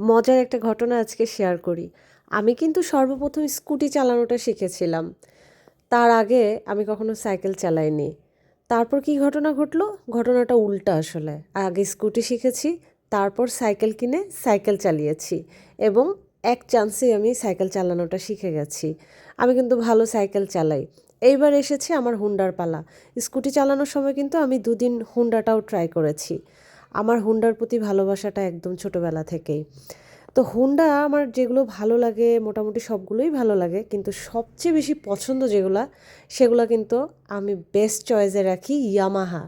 মজার একটা ঘটনা আজকে শেয়ার করি। আমি কিন্তু সর্বপ্রথম স্কুটি চালানোটা শিখেছিলাম। তার আগে আমি কখনো সাইকেল চালাইনি। তারপর কি ঘটনা ঘটলো? ঘটনাটা উল্টা আসলে। আগে স্কুটি শিখেছি, তারপর সাইকেল কিনে সাইকেল চালিয়েছি এবং এক চান্সেই আমি সাইকেল চালানোটা শিখে গেছি। আমি কিন্তু ভালো সাইকেল চালাই। এইবার এসেছে আমার হুন্ডার পালা। স্কুটি চালানোর সময় কিন্তু আমি দুদিন হুন্ডাটাও ট্রাই করেছি। আমার হুন্ডার প্রতি ভালোবাসাটা একদম ছোটোবেলা থেকেই। তো হুন্ডা আমার যেগুলো ভালো লাগে, মোটামুটি সবগুলোই ভালো লাগে, কিন্তু সবচেয়ে বেশি পছন্দ যেগুলো, সেগুলো কিন্তু আমি বেস্ট চয়েসে রাখি ইয়ামাহা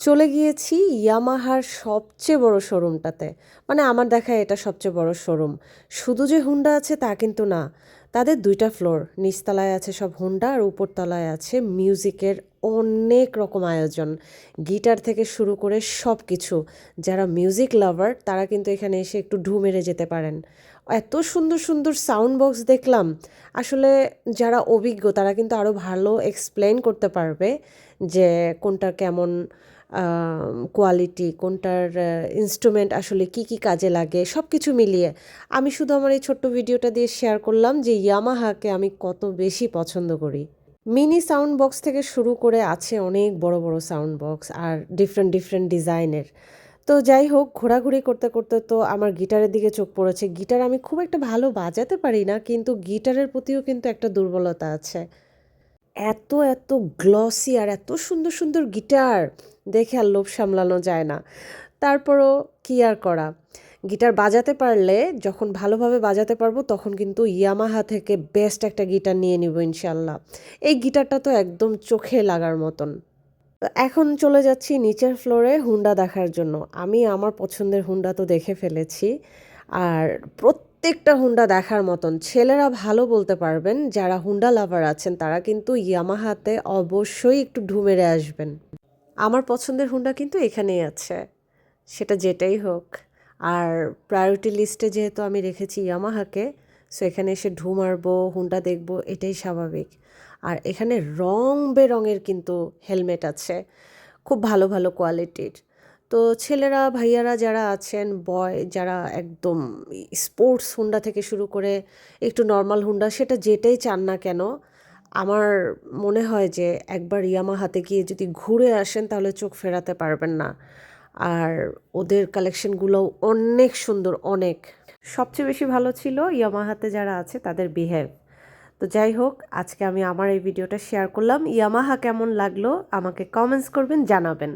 চলে গিয়েছি ইয়ামাহার সবচেয়ে বড় শোরুমটাতে মানে আমার দেখা এটা সবচেয়ে বড় শোরুম শুধু যে হুন্ডা আছে তা কিন্তু না। তাদের দুইটা ফ্লোর নিচতলায় আছে সব হুন্ডা আর উপরতলায় আছে মিউজিকের অনেক রকম আয়োজন। গিটার থেকে শুরু করে সব কিছু যারা মিউজিক লাভার তারা কিন্তু এখানে এসে একটু ঢু মেরে যেতে পারেন। এত সুন্দর সুন্দর সাউন্ড বক্স দেখলাম। আসলে যারা অভিজ্ঞ, তারা কিন্তু আরও ভালো এক্সপ্লেন করতে পারবে যে কোনটা কেমন কোয়ালিটি কোনটার ইনস্ট্রুমেন্ট আসলে কি কি কাজে লাগে সব কিছু মিলিয়ে। আমি শুধু আমার এই ছোট্ট ভিডিওটা দিয়ে শেয়ার করলাম যে ইয়ামাহাকে আমি কত বেশি পছন্দ করি। মিনি সাউন্ড বক্স থেকে শুরু করে আছে অনেক বড় বড় সাউন্ড বক্স আর ডিফারেন্ট ডিফারেন্ট ডিজাইনের। তো যাই হোক, ঘোরাঘুরি করতে করতে তো আমার গিটারের দিকে চোখ পড়েছে। গিটার আমি খুব একটা ভালো বাজাতে পারি না, কিন্তু গিটারের প্রতিও কিন্তু একটা দুর্বলতা আছে। এত এত গ্লসি আর এত সুন্দর সুন্দর গিটার দেখে আর লোভ সামলানো যায় না। তারপরও কি আর করা? গিটার বাজাতে পারলে, যখন ভালোভাবে বাজাতে পারব, তখন কিন্তু ইয়ামাহা থেকে বেস্ট একটা গিটার নিয়ে নিব ইনশাল্লাহ এই গিটারটা তো একদম চোখে লাগার মতন। এখন চলে যাচ্ছি নিচের ফ্লোরে হুন্ডা দেখার জন্য। আমি আমার পছন্দের হুন্ডা তো দেখে ফেলেছি। আর প্রত্যেকটা হুন্ডা দেখার মতন, ছেলেরা ভালো বলতে পারবেন, যারা হুন্ডা লাভার আছেন, তারা কিন্তু ইয়ামাহাতে অবশ্যই একটু ঢুমেরে আসবেন। আমার পছন্দের হুন্ডা কিন্তু এখানেই আছে। সেটা যেটাই হোক। আর প্রায়োরিটি লিস্টে যেহেতু আমি রেখেছি ইয়ামাহাকে সো এখানে এসে ঢু মারবো হুন্ডা দেখব, এটাই স্বাভাবিক। আর এখানে রং বেরঙের কিন্তু হেলমেট আছে, খুব ভালো ভালো কোয়ালিটির তো ছেলেরা, ভাইয়ারা যারা আছেন বয় যারা একদম স্পোর্টস হুন্ডা থেকে শুরু করে একটু নর্মাল হুন্ডা সেটা যেটাই চান না কেন, আমার মনে হয় যে একবার ইয়ামাহাতে গিয়ে যদি ঘুরে আসেন, তাহলে চোখ ফেরাতে পারবেন না। আর ওদের কালেকশনগুলো অনেক সুন্দর, অনেক। সবচেয়ে বেশি ভালো ছিল ইয়ামাহাতে যারা আছে তাদের বিহেভ তো যাই হোক, আজকে আমি আমার এই ভিডিওটা শেয়ার করলাম। ইয়ামাহা কেমন লাগল আমাকে কমেন্টস করবেন, জানাবেন।